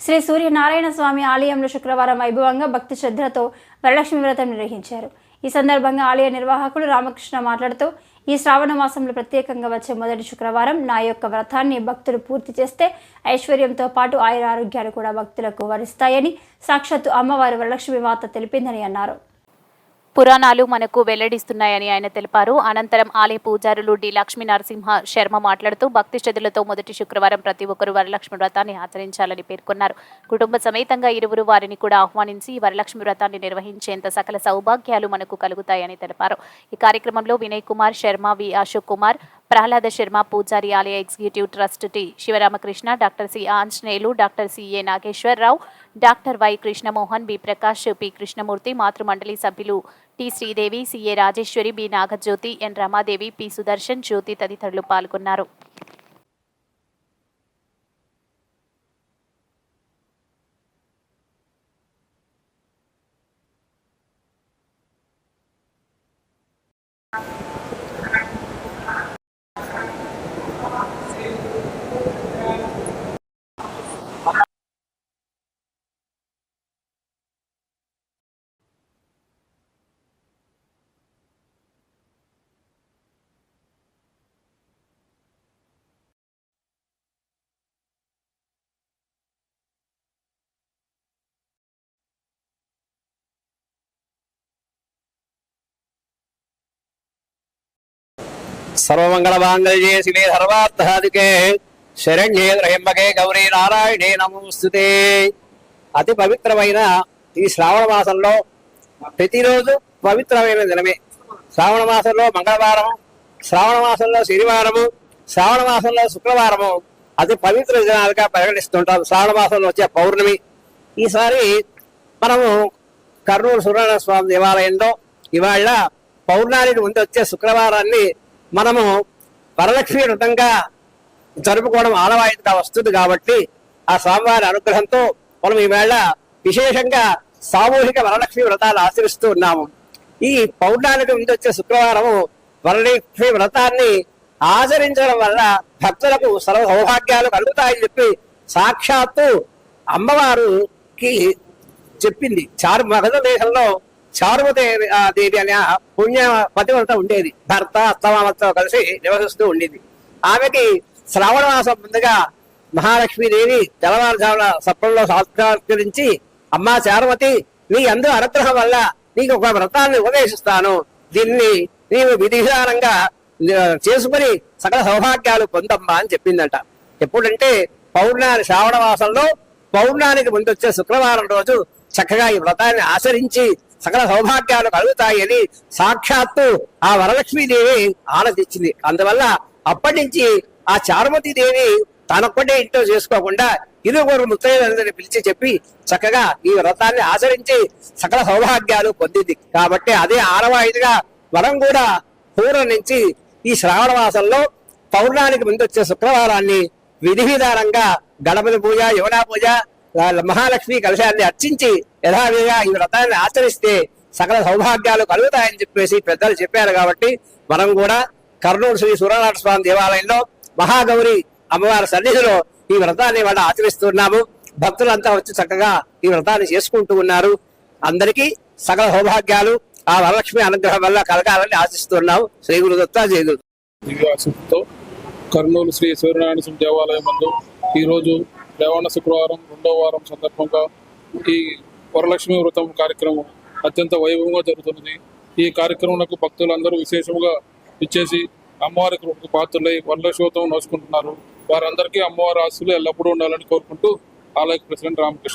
శ్రీ సూర్యనారాయణ స్వామి ఆలయంలో శుక్రవారం వైభవంగా భక్తి శ్రద్ధలతో వరలక్ష్మి వ్రతం నిర్వహించారు. ఈ సందర్భంగా ఆలయ నిర్వాహకుడు రామకృష్ణ మాట్లాడుతూ ఈ శ్రావణ మాసంలో ప్రత్యేకంగా వచ్చే మొదటి శుక్రవారం నా యొక్క వ్రతాన్ని భక్తులు పూర్తి చేస్తే ఐశ్వర్యంతో పాటు ఆయుర ఆరోగ్యాలు కూడా భక్తులకు వరిస్తాయని సాక్షాత్తు అమ్మవారి వరలక్ష్మి మాత తెలిపిందని అన్నారు. పురాణాలు మనకు వెల్లడిస్తున్నాయని ఆయన తెలిపారు. అనంతరం ఆలయ పూజారులు డి. లక్ష్మీ నరసింహ శర్మ మాట్లాడుతూ భక్తి శ్రద్ధలతో మొదటి శుక్రవారం ప్రతి ఒక్కరూ వరలక్ష్మి వ్రతాన్ని ఆచరించాలని పేర్కొన్నారు. కుటుంబ సమేతంగా ఇరువురు వారిని కూడా ఆహ్వానించి వరలక్ష్మి వ్రతాన్ని నిర్వహించేంత సకల సౌభాగ్యాలు మనకు కలుగుతాయని తెలిపారు. ఈ కార్యక్రమంలో వినయ్ కుమార్ శర్మ వి. అశోక్ కుమార్ ప్రహ్లాద శర్మ పూజారి ఆలయ executive trust T. Sivaramakrishna doctor C. Anjaneyulu doctor CA Nageswararao doctor Y Krishnamohan B Prakash P Krishnamurthy మాతృమండలి సభ్యులు T Sridevi CA Rajeswari B Nagajyothi N Ramadevi P Sudarshan Jyothi తదితరులు పాల్గొన్నారు. సర్వమంగళమాంగళ్యే శివే సర్వార్థాదికే శరణ్యే త్రయంబకే గౌరీ నారాయణే నమోస్తుతే. అతి పవిత్రమైన ఈ శ్రావణ మాసంలో ప్రతిరోజు పవిత్రమైన దినమే. శ్రావణ మాసంలో మంగళవారం శ్రావణ మాసంలో శనివారము శ్రావణ మాసంలో శుక్రవారము అతి పవిత్ర దినాలుగా పరిగణిస్తుంటాం. శ్రావణ మాసంలో వచ్చే పౌర్ణమి. ఈసారి మనము కర్నూలు సుబ్రహ్మణ్య స్వామి దేవాలయంలో ఇవాళ పౌర్ణానికి ముందు వచ్చే శుక్రవారాన్ని మనము వరలక్ష్మి వ్రతంగా జరుపుకోవడం ఆనవాయితీగా వస్తుంది కాబట్టి ఆ స్వామివారి అనుగ్రహంతో మనం ఈవేళ విశేషంగా సామూహిక వరలక్ష్మి వ్రతాలు ఆచరిస్తూ ఉన్నాము. ఈ పౌర్ణానికి ముందు వచ్చే శుక్రవారము వరలక్ష్మి వ్రతాన్ని ఆచరించడం వల్ల భక్తులకు సర్వ సౌభాగ్యాలు కలుగుతాయని చెప్పి సాక్షాత్తు అమ్మవారుకి చెప్పింది. చారు మగధ దేశంలో చారుమదేవి ఆ, దేవి అనే పుణ్య పతివ్రత ఉండేది. భర్త అత్తమామతో కలిసి నివసిస్తూ ఉండేది. ఆమెకి శ్రావణ మాసం ముందుగా మహాలక్ష్మీదేవి తెల్లవారుజామున సప్పంలో సాక్షాత్కరించి అమ్మా చారుమతి నీ అందు అనుగ్రహం వల్ల నీకు ఒక వ్రతాన్ని ఉపదేశిస్తాను. దీన్ని నీవు విధి చేసుకుని సకల సౌభాగ్యాలు పొందమ్మా అని చెప్పిందట. ఎప్పుడంటే పౌర్ణాని శ్రావణ మాసంలో పౌర్ణానికి ముందు వచ్చే శుక్రవారం రోజు చక్కగా ఈ వ్రతాన్ని ఆచరించి సకల సౌభాగ్యాలు కలుగుతాయని సాక్షాత్తు ఆ వరలక్ష్మీదేవి ఆనందించింది. అందువల్ల అప్పటి నుంచి ఆ చారుమతి దేవి తనొక్కటే ఇంట్లో చేసుకోకుండా ఇరువురు ముత్తైదులందరిని పిలిచి చెప్పి చక్కగా ఈ వ్రతాన్ని ఆచరించి సకల సౌభాగ్యాలు పొందింది. కాబట్టి అదే ఆనవాయితీగా మనం కూడా పూర్వం నుంచి ఈ శ్రావణ మాసంలో పౌర్ణానికి ముందు వచ్చే శుక్రవారాన్ని విధి విధానంగా గణపతి పూజ యువనా పూజ మహాలక్ష్మి కలశాన్ని అర్చించి యథావిధిగా ఈ వ్రతాన్ని ఆచరిస్తే సకల సౌభాగ్యాలు కలుగుతాయని చెప్పేసి పెద్దలు చెప్పారు కాబట్టి మనం కూడా కర్నూలు శ్రీ సూర్యనారాయణ స్వామి దేవాలయంలో మహాగౌరి అమ్మవారి సన్నిధిలో ఈ వ్రతాన్ని వాళ్ళు ఆచరిస్తున్నాము. భక్తులంతా వచ్చి చక్కగా ఈ వ్రతాన్ని చేసుకుంటూ ఉన్నారు. అందరికీ సకల సౌభాగ్యాలు. ఆ వరలక్ష్మి అనుగ్రహం వల్ల కలగాలని ఆశిస్తున్నాం శ్రీ గురుదత్త జయ గురు. కర్నూలు శ్రీ సూర్యనారాయణ స్వామి దేవాలయం నందు ఈరోజు శ్రావణ శుక్రవారం రెండో వారం సందర్భంగా ఈ వరలక్ష్మి వ్రతం కార్యక్రమం అత్యంత వైభవంగా జరుగుతున్నది. ఈ కార్యక్రమంలో భక్తులందరూ విశేషంగా ఇచ్చేసి అమ్మవారి కృపకు పాత్రలై వరలక్ష్మి వ్రతం నోచుకుంటున్నారు వారందరికీ అమ్మవారి ఆస్తులు ఎల్లప్పుడూ ఉండాలని కోరుకుంటూ ఆలయ ప్రెసిడెంట్ రామకృష్ణ